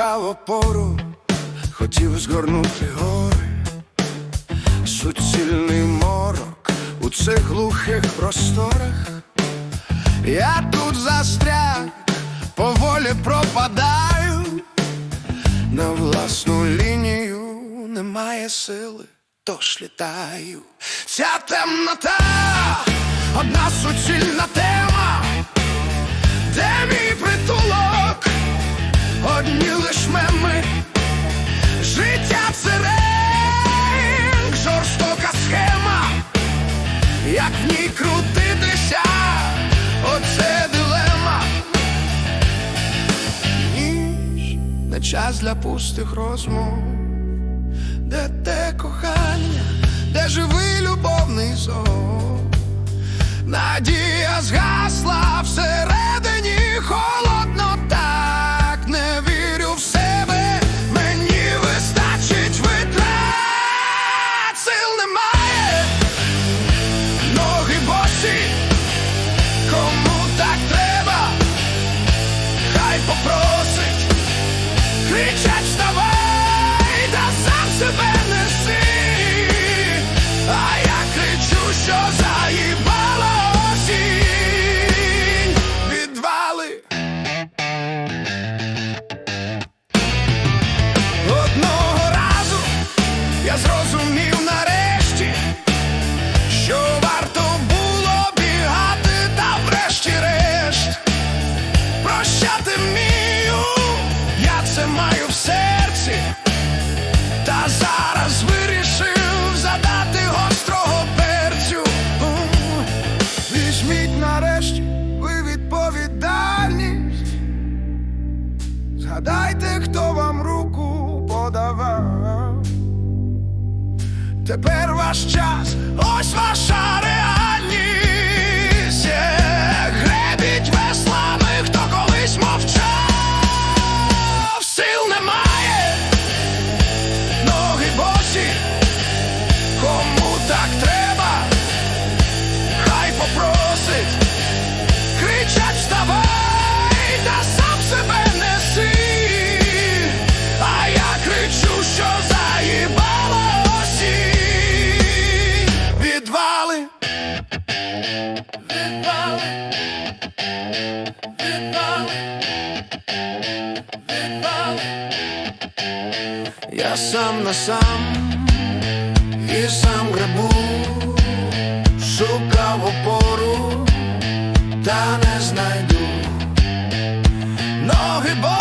шукав опору, хотів згорнути гори, суцільний морок у цих глухих просторах. Я тут застряг, поволі пропадаю, на власну лінію немає сили, тож літаю. Ця темнота, одна суцільна темнота час для пустих розмов. що заїбала відвали. Одного разу я зрозумів. Тепер ваш час, ось ваша реальність. Я сам на сам і сам грабу, шукав опору, та не знайду ноги бо.